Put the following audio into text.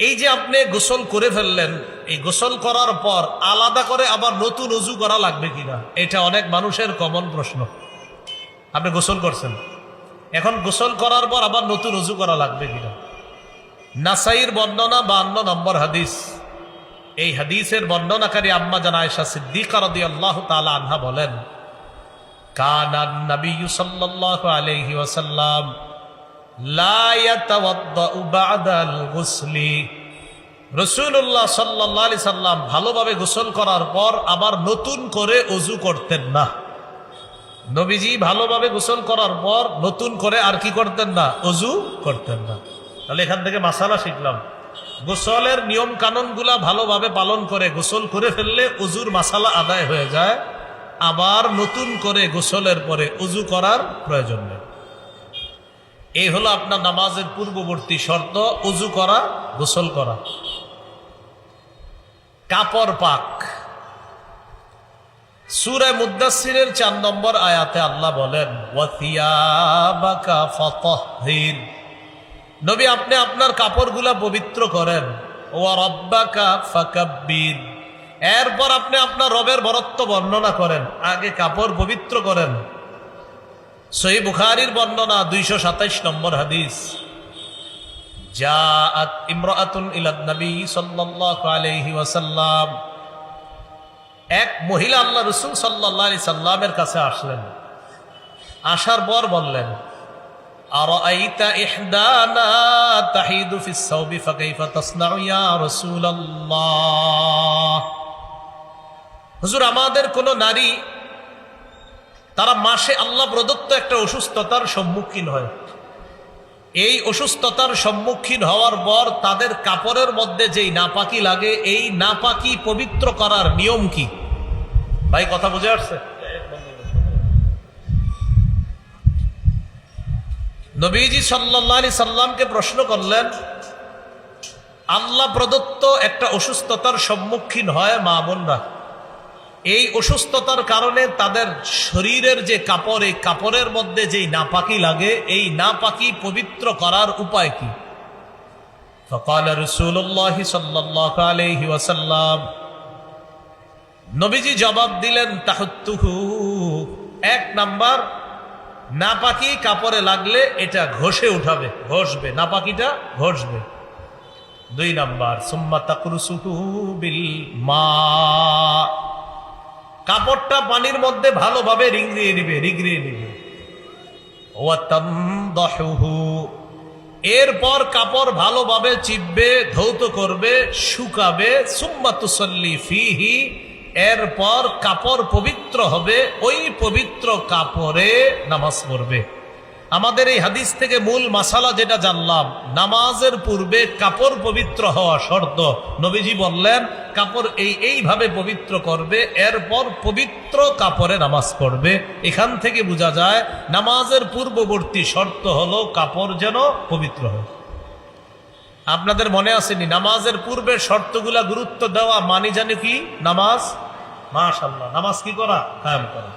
এই যে আপনি গোসল করে ফেললেন, এই গোসল করার পর আলাদা করে আবার নতুন উজু করা লাগবে কিনা? এটা অনেক মানুষের কমন প্রশ্ন। আপনি গোসল করছেন। এখন গোসল করার পর আবার নতুন উজু করা লাগবে কিনা? নাসাইর বর্ণনা বান্ন নম্বর হাদিস। এই হাদিসের বর্ণনাকারী আম্মা জানা আয়সা সিদ্দিকা রাদিয়াল্লাহু তাআলা আনহা বলেন, কানান নবী সাল্লাল্লাহু আলাইহি ওয়াসাল্লাম ভালোভাবে গোসল করার পর আবার নতুন করে অজু করতেন না। নবীজি ভালোভাবে গোসল করার পর নতুন করে আর কি করতেন না? অজু করতেন না। তাহলে এখান থেকে মাসালা শিখলাম। গোসলের নিয়ম কানুনগুলা ভালোভাবে পালন করে গোসল করে ফেললে অজুর মাসালা আদায় হয়ে যায়। আবার নতুন করে গোসলের পরে অজু করার প্রয়োজন নেই। এই হলো আপনার নামাজের পূর্ববর্তী শর্ত, উজু করা, গোসল করা। কাপড় পাক। সুরায় মুদাসিরের চার নম্বর আয়াতে আল্লাহ বলেন নবী, আপনি আপনার কাপড়গুলা পবিত্র করেন। ও এরপর আপনি আপনার রবের বরত্ব বর্ণনা করেন। আগে কাপড় পবিত্র করেন। সহি বুখারির বর্ণনা দুইশো সাতাইশ নম্বর হাদিস জাআত ইমরাতুন ইলা নবী সাল্লাল্লাহু আলাইহি ওয়াসাল্লাম এক মহিলা আল্লাহ রসুল সাল্লাহ আলি সাল্লামের কাছে আসলেন আসার পর বললেন أرأيت إحدانا تحيد في الثوب فكيف تصنع يا رسول الله হুজুর আমাদের কোন নারী তারা মাসে আল্লাহ প্রদত্ত একটা অসুস্থতার সম্মুখীন হয়। এই অসুস্থতার সম্মুখীন হওয়ার পর তাদের কাপড়ের মধ্যে যেই নাপাকি লাগে, এই নাপাকি পবিত্র করার নিয়ম কি? ভাই, কথা বুঝে আসছে? নবীজি সাল্লি সাল্লামকে প্রশ্ন করলেন, আল্লাহ প্রদত্ত একটা অসুস্থতার সম্মুখীন হয় মা বোনরা। এই অসুস্থতার কারণে তাদের শরীরের যে কাপড়, এই কাপড়ের মধ্যে যেই নাপাকি লাগে, এই নাপাকি পবিত্র করার উপায় কি? ফকাল রসুল্লাহ সাল্লাহ আলহি ওয়াসাল্লাম। নবীজি জবাব দিলেন তাহতুহু এক নাম্বার, নাপাকি কাপড়ে লাগলে এটা ঘষে উঠাবে, ঘষবে। নাপাকিটা ঘষবে। দুই নাম্বার, সুম্মা তাকরুসুহু বিল মা। কাপড়টা পানির মধ্যে ভালোভাবে রিংড়িয়ে নিবে রিগড়িয়ে নিবে। এরপর কাপড় ভালোভাবে চিপবে, ধৌত করবে, শুকাবে, সুম্মা তুসল্লি ফিহি। এরপর কাপড় পবিত্র হবে, ওই পবিত্র কাপড়ে নামাজ পড়বে। আমাদের এই হাদিস থেকে মূল মাসালা যেটা জানলাম, নামাজের পূর্বে কাপড় পবিত্র হওয়া শর্ত। নবীজি বললেন কাপড় এই এইভাবে পবিত্র করবে, এরপর পবিত্র কাপড়ে নামাজ পড়বে। এখান থেকে বোঝা যায়, নামাজের পূর্ববর্তী শর্ত হলো কাপড় যেন পবিত্র হয়। আপনাদের মনে আসেনি, নামাজের পূর্বে শর্তগুলা গুরুত্ব দেওয়া মানি জানি কি? নামাজ? মাশাল্লাহ নামাজ কি করা? কায়াম করা।